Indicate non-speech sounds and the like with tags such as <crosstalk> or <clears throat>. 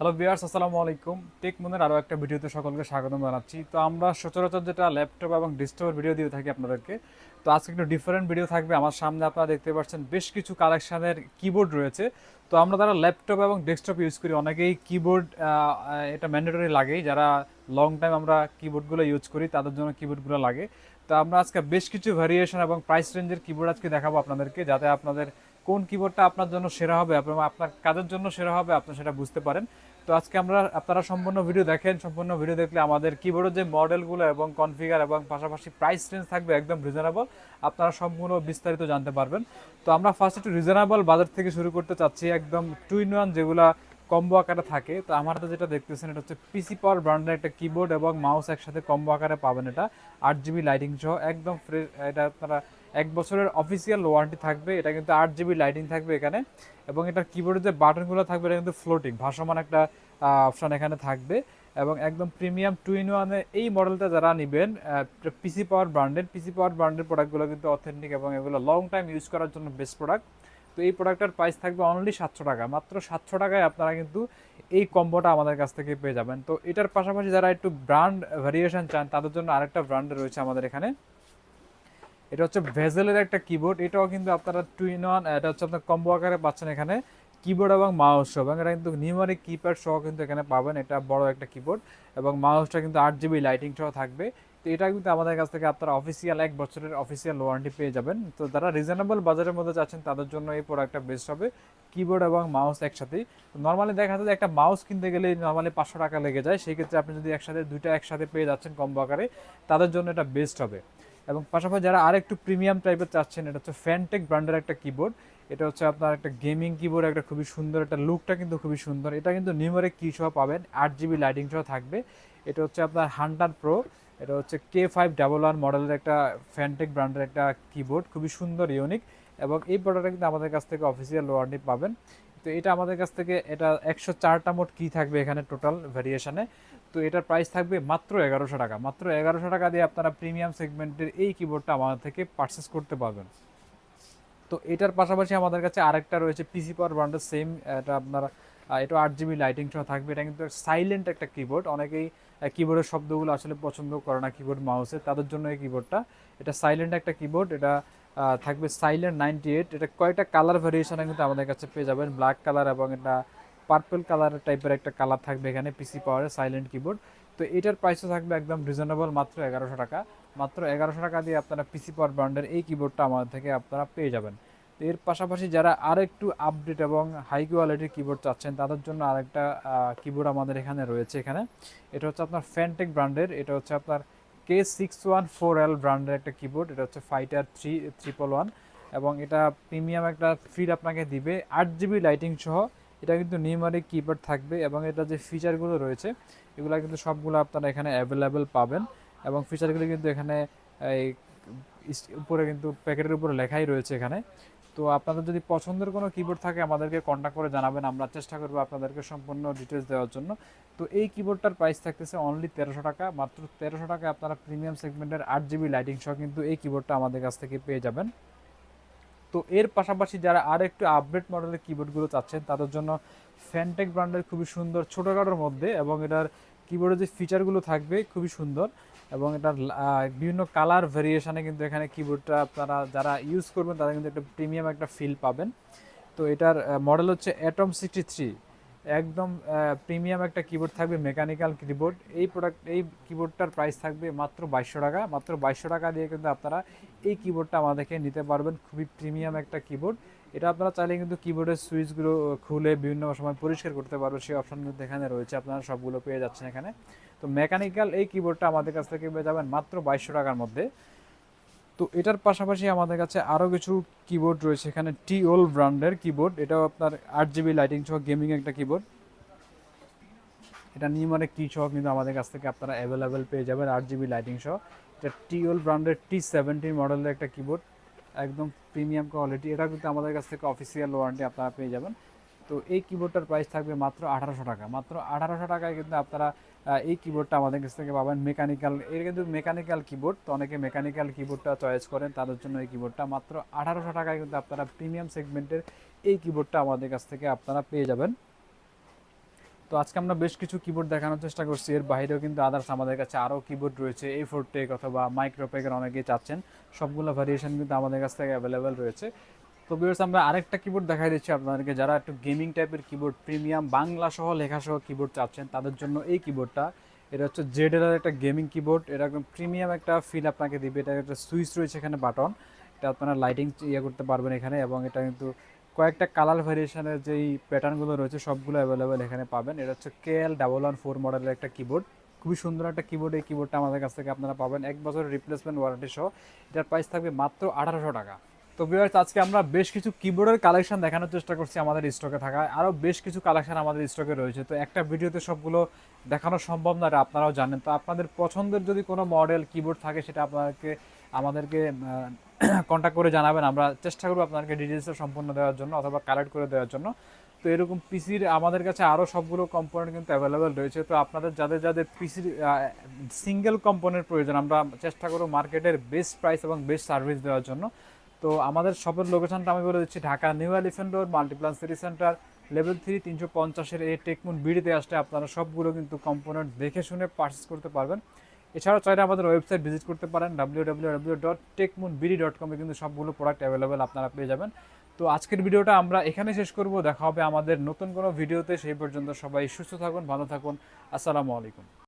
Hello বিয়ার্স আসসালামু আলাইকুম। Take মনের আরও একটা ভিডিওতে সকলকে স্বাগতম জানাচ্ছি। তো আমরা সচরাচর যেটা ল্যাপটপ এবং ডেস্কটপের ভিডিও দিয়ে থাকি আপনাদেরকে, তো আজকে একটু ডিফারেন্ট ভিডিও থাকবে। আমার সামনে আপনারা দেখতে পাচ্ছেন বেশ কিছু কালেকশানের কিবোর্ড রয়েছে। তো আমরা যারা ল্যাপটপ এবং ডেস্কটপ ইউজ করি, অনেকেই কিবোর্ড এটা ম্যান্ডেটরি লাগেই। যারা লং টাইম আমরা কিবোর্ডগুলো ইউজ করি, তাদের জন্য কিবোর্ডগুলো লাগে। তো আমরা আজকে বেশ কিছু ভ্যারিয়েশন এবং প্রাইস রেঞ্জের কিবোর্ড আজকে দেখাবো আপনাদেরকে, যাতে আপনাদের কোন কিবোর্ডটা আপনার জন্য সেরা হবে এবং আপনার কাজের জন্য সেরা হবে, আপনি সেটা বুঝতে পারেন। তো আজকে আমরা, আপনারা সম্পূর্ণ ভিডিও দেখেন, সম্পূর্ণ ভিডিও দেখলে আমাদের কিবোর্ডের যে মডেলগুলো এবং কনফিগার এবং পাশাপাশি প্রাইস রেঞ্জ থাকবে একদম রিজনেবল আপনারা সম্পূর্ণ বিস্তারিত জানতে পারবেন। তো আমরা ফার্স্ট একটু রিজনেবল বাজার থেকে শুরু করতে চাচ্ছি, একদম টু ইন ওয়ান যেগুলা কম্বো আকারে থাকে, তো আমার হাতে যেটা দেখতেছেন, এটা হচ্ছে পিসি পাওয়ার ব্র্যান্ডের একটা কিবোর্ড এবং মাউস একসাথে কম্বো আকারে পাবেন এটা। আট জিবি লাইটিং সহ, একদম ফ্রেশ এটা আপনারা এক বছরের অফিসিয়াল ওয়ারেন্টি থাকবে, এটা কিন্তু আট জিবি লাইটিং থাকবে এখানে। এবং এটার কিবোর্ডের যে বাটনগুলো থাকবে, এটা কিন্তু ফ্লোটিং ভাসমান একটা অপশন এখানে থাকবে। এবং একদম প্রিমিয়াম টু ইন ওয়ানে এই মডেলটা যারা নেবেন পিসি পাওয়ার ব্র্যান্ডের পিসি পাওয়ার ব্র্যান্ডের প্রোডাক্টগুলো কিন্তু অথেন্টিক এবং এগুলো লং টাইম ইউজ করার জন্য বেস্ট প্রোডাক্ট তো এই প্রোডাক্টটার প্রাইস থাকবে অনলি সাতশো টাকা। মাত্র সাতশো টাকায় আপনারা কিন্তু এই কম্বোটা আমাদের কাছ থেকে পেয়ে যাবেন। তো এটার পাশাপাশি যারা একটু ব্র্যান্ড ভ্যারিয়েশন চান, তাদের জন্য আরেকটা ব্র্যান্ড রয়েছে আমাদের এখানে। এটা হচ্ছে ভেজেলের একটা কিবোর্ড এটাও কিন্তু আপনারা টু ইন ওয়ান এটা হচ্ছে আপনার কম্বো আকারে পাচ্ছেন এখানে কিবোর্ড এবং মাউস সহ। এবং এটা কিন্তু নিউমারিক কিপ্যাড সহ কিন্তু এখানে পাবেন। এটা বড় একটা কিবোর্ড এবং মাউসটা কিন্তু আট জিবি লাইটিং সহ থাকবে। এটা কিন্তু আমাদের কাছ থেকে আপনারা অফিসিয়াল এক বছরের অফিসিয়াল ওয়ারেন্টি পেয়ে যাবেন। তো যারা রিজনেবল বাজারের মধ্যে চাচ্ছেন তাদের জন্য এই প্রোডাক্টটা বেস্ট হবে। কিবোর্ড এবং মাউস একসাথেই। নর্মালি দেখা যায় একটা মাউস কিনতে গেলে নর্মালি পাঁচশো টাকা লেগে যায়। সেই ক্ষেত্রে আপনি যদি একসাথে, দুইটা একসাথে পেয়ে যাচ্ছেন কম আকারে তাদের জন্য এটা বেস্ট হবে। এবং পাশাপাশি যারা আর একটু প্রিমিয়াম টাইপের চাচ্ছেন, এটা হচ্ছে ফ্যানটেক ব্র্যান্ডের একটা কিবোর্ড এটা হচ্ছে আপনার একটা গেমিং কিবোর্ড একটা খুবই সুন্দর, একটা লুকটা কিন্তু খুবই সুন্দর। এটা কিন্তু নিউমারিক কি সহ পাবেন। আট জিবি লাইটিং সহ থাকবে। এটা হচ্ছে আপনার হান্টার প্রো এটা হচ্ছে কে ফাইভ ডাবল ওয়ান মডেলের একটা ফ্যান্টেক ব্র্যান্ডের একটা কিবোর্ড খুবই সুন্দর ইউনিক এবং এই প্রোডাক্টটা কিন্তু আমাদের কাছ থেকে অফিসিয়াল ওয়ারেন্টি পাবেন। তো এটা আমাদের কাছ থেকে, এটা একশো চারটা মোট কী থাকবে এখানে টোটাল ভ্যারিয়েশানে তো এটার প্রাইস থাকবে মাত্র এগারোশো টাকা। মাত্র এগারোশো টাকা দিয়ে আপনারা প্রিমিয়াম সেগমেন্টের এই কিবোর্ডটা আমাদের থেকে পারচেস করতে পারবেন। তো এটার পাশাপাশি আমাদের কাছে আরেকটা রয়েছে পিসি পাওয়ার ব্র্যান্ডের সেম এটা আপনার এটা আট জিবি লাইটিং সহ থাকবে। এটা কিন্তু সাইলেন্ট একটা কিবোর্ড অনেকেই কিবোর্ডের শব্দগুলো আসলে পছন্দ করে না কিবোর্ড মাউসে তাদের জন্য এই কিবোর্ডটা এটা সাইলেন্ট একটা কিবোর্ড এটা থাকবে সাইলেন্ট নাইনটি এইট এটা কয়েকটা কালার ভ্যারিয়েশনে কিন্তু আমাদের কাছে পেয়ে যাবেন। ব্ল্যাক কালার এবং এটা পার্পল কালার টাইপের একটা কালার থাকবে এখানে পিসি পাওয়ারের সাইলেন্ট কিবোর্ড তো এটার প্রাইসও থাকবে একদম রিজনেবল মাত্র এগারোশো টাকা। মাত্র এগারোশো টাকা দিয়ে আপনারা পিসি পাওয়ার ব্র্যান্ডের এই কিবোর্ডটা আমাদের থেকে আপনারা পেয়ে যাবেন। তো এর পাশাপাশি যারা আরেকটু আপডেট এবং হাই কোয়ালিটির কিবোর্ড চাচ্ছেন, তাদের জন্য আরেকটা কিবোর্ড আমাদের এখানে রয়েছে এখানে। এটা হচ্ছে আপনার ফ্যানটেক ব্র্যান্ডের এটা হচ্ছে আপনার K six one four L ব্র্যান্ডের একটা কিবোর্ড এটা হচ্ছে ফাইটার থ্রি ট্রিপল ওয়ান এবং এটা প্রিমিয়াম একটা ফিড আপনাকে দিবে। আট জিবি লাইটিং সহ এটা কিন্তু নিউমারিক কিবোর্ড থাকবে এবং এটা যে ফিচারগুলো রয়েছে, এগুলো কিন্তু সবগুলো আপনারা এখানে অ্যাভেলেবেল পাবেন এবং ফিচারগুলো কিন্তু এখানে, এই উপরে কিন্তু প্যাকেটের উপরে লেখাই রয়েছে এখানে। তো আপনাদের যদি পছন্দের কোনো কিবোর্ড থাকে, আমাদেরকে কন্ট্যাক্ট করে জানাবেন, আমরা চেষ্টা করব আপনাদেরকে সম্পূর্ণ ডিটেলস দেওয়ার জন্য। তো এই কিবোর্ডটার প্রাইস থাকতেছে অনলি তেরোশো টাকা, মাত্র তেরোশো টাকা আপনারা প্রিমিয়াম সেগমেন্টের আট জিবি লাইটিং সহ কিন্তু এই কিবোর্ডটা আমাদের কাছ থেকে পেয়ে যাবেন। তো এর পাশাপাশি যারা আর একটু আপডেট মডেলের কিবোর্ডগুলো চাচ্ছেন, তাদের জন্য ফ্যানটেক ব্র্যান্ডের খুবই সুন্দর ছোটোখাটোর মধ্যে এবং এটার কিবোর্ডের যে ফিচারগুলো থাকবে খুবই সুন্দর এবং এটার বিভিন্ন কালার ভেরিয়েশানে কিন্তু এখানে কিবোর্ডটা আপনারা যারা ইউজ করবেন, তারা কিন্তু একটা প্রিমিয়াম একটা ফিল পাবেন। তো এটার মডেল হচ্ছে অ্যাটম সিক্সটি থ্রি একদম প্রিমিয়াম একটা কিবোর্ড থাকবে মেকানিক্যাল কিবোর্ড এই প্রোডাক্ট এই কিবোর্ডটার প্রাইস থাকবে মাত্র বাইশশো টাকা। মাত্র বাইশশো টাকা দিয়ে কিন্তু আপনারা এই কিবোর্ডটা আমাদেরকে নিতে পারবেন। খুবই প্রিমিয়াম একটা কিবোর্ড এটা আপনারা চাইলে কিন্তু কিবোর্ডের সুইচগুলো খুলে বিভিন্ন সময় পরিষ্কার করতে পারবেন। সেই অপশন কিন্তু এখানে রয়েছে। আপনারা সবগুলো পেয়ে যাচ্ছেন এখানে। তো মেকানিক্যাল এই কিবোর্ডটা আমাদের কাছ থেকে পেয়ে যাবেন মাত্র বাইশশো টাকার মধ্যে। তো এটার পাশাপাশি আমাদের কাছে আরও কিছু কিবোর্ড রয়েছে। এখানে টি ওল ব্র্যান্ডের কিবোর্ড এটাও আপনার আট জিবি লাইটিং সহ গেমিং একটা কিবোর্ড এটা নিউমারে কি সহ কিন্তু আমাদের কাছ থেকে আপনারা অ্যাভেলেবেল পেয়ে যাবেন আট জিবি লাইটিং সহ। এটা টি ওল ব্র্যান্ডের টি সেভেন্টিন মডেলের একটা কিবোর্ড একদম প্রিমিয়াম কোয়ালিটি এটা কিন্তু আমাদের কাছ থেকে অফিসিয়াল ওয়ারেন্টি আপনারা পেয়ে যাবেন। তো এই কিবোর্ডটার প্রাইস থাকবে মাত্র আঠারোশো টাকা। মাত্র আঠারোশো টাকায় কিন্তু আপনারা এই কিবোর্ডটা আমাদের কাছ থেকে পাবেন মেকানিক্যাল এর কিন্তু মেকানিক্যাল কিবোর্ড তো অনেকে মেকানিক্যাল কিবোর্ডটা চয়েস করেন, তাদের জন্য এই কিবোর্ডটা মাত্র আঠারোশো টাকায় কিন্তু আপনারা প্রিমিয়াম সেগমেন্টের এই কিবোর্ডটা আমাদের কাছ থেকে আপনারা পেয়ে যাবেন। তো আজকে আমরা বেশ কিছু কিবোর্ড দেখানোর চেষ্টা করছি, এর বাইরেও কিন্তু আদার্স আমাদের কাছে আরও কিবোর্ড রয়েছে, এই ফোর টেক অথবা মাইক্রোপেকের অনেকেই চাচ্ছেন, সবগুলো ভ্যারিয়েশন কিন্তু আমাদের কাছ থেকে অ্যাভেলেবেল রয়েছে। তো বিয়ার্স আমরা আরেকটা কিবোর্ড দেখাই দিচ্ছি আপনাদেরকে। যারা একটু গেমিং টাইপের কিবোর্ড প্রিমিয়াম বাংলা সহ লেখা সহ কিবোর্ড চাচ্ছেন, তাদের জন্য এই কিবোর্ডটা এটা হচ্ছে জেডের একটা গেমিং কিবোর্ড এটা একদম প্রিমিয়াম একটা ফিল আপনাকে দিবে। এটা একটা সুইচ রয়েছে এখানে বাটন এটা আপনারা লাইটিং ইয়ে করতে পারবেন এখানে এবং এটা কিন্তু কয়েকটা কালার ভ্যারিয়েশনের যেই প্যাটার্নগুলো রয়েছে, সবগুলো অ্যাভেলেবেল এখানে পাবেন। এটা হচ্ছে K L double one four মডেলের একটা কিবোর্ড খুবই সুন্দর একটা কিবোর্ড এই কিবোর্ডটা আমাদের কাছ থেকে আপনারা পাবেন। এক বছরের রিপ্লেসমেন্ট ওয়ারেন্টি সহ। এটার প্রাইস থাকবে মাত্র আঠারোশো টাকা। তো ভিউয়ার্স আজকে আমরা বেশ কিছু কিবোর্ডের কালেকশন দেখানোর চেষ্টা করছি আমাদের স্টকে থাকা আরও বেশ কিছু কালেকশন আমাদের স্টকে রয়েছে। তো একটা ভিডিওতে সবগুলো দেখানো সম্ভব না আপনারাও জানেন। তো আপনাদের পছন্দের যদি কোনো মডেল কিবোর্ড থাকে, সেটা আপনাদেরকে আমাদেরকে কন্ট্যাক্ট <clears throat> করে জানাবেন। আমরা চেষ্টা করব আপনাদেরকে ডিটেলসটা সম্পূর্ণ দেওয়ার জন্য অথবা কালেক্ট করে দেওয়ার জন্য। তো এরকম পিসির আমাদের কাছে আরও সবগুলো কম্পোনেন্ট কিন্তু অ্যাভেলেবেল রয়েছে। তো আপনাদের যাদের যাদের পিসির সিঙ্গেল কম্পোনেন্ট প্রয়োজন, আমরা চেষ্টা করব মার্কেটের বেস্ট প্রাইস এবং বেস্ট সার্ভিস দেওয়ার জন্য। তো আমাদের শপের লোকেশনটা আমি বলে দিচ্ছি, Dhaka new elephant road multiplan city centre level three তিনশো পঞ্চাশের এই টেকমুন বিডিতে আসলে আপনারা সবগুলো কিন্তু কম্পোনেন্ট দেখে শুনে পারচেস করতে পারবেন। এছাড়াও চাইলে আমাদের ওয়েবসাইট ভিজিট করতে পারেন W W W dot techmoon BD dot কমে কিন্তু সবগুলো প্রোডাক্ট অ্যাভেলেবেল আপনারা পেয়ে যাবেন। তো আজকের ভিডিওটা আমরা এখানে শেষ করব, দেখা হবে আমাদের নতুন কোনো ভিডিওতে, সেই পর্যন্ত সবাই সুস্থ থাকুন, ভালো থাকুন, আসসালামু আলাইকুম।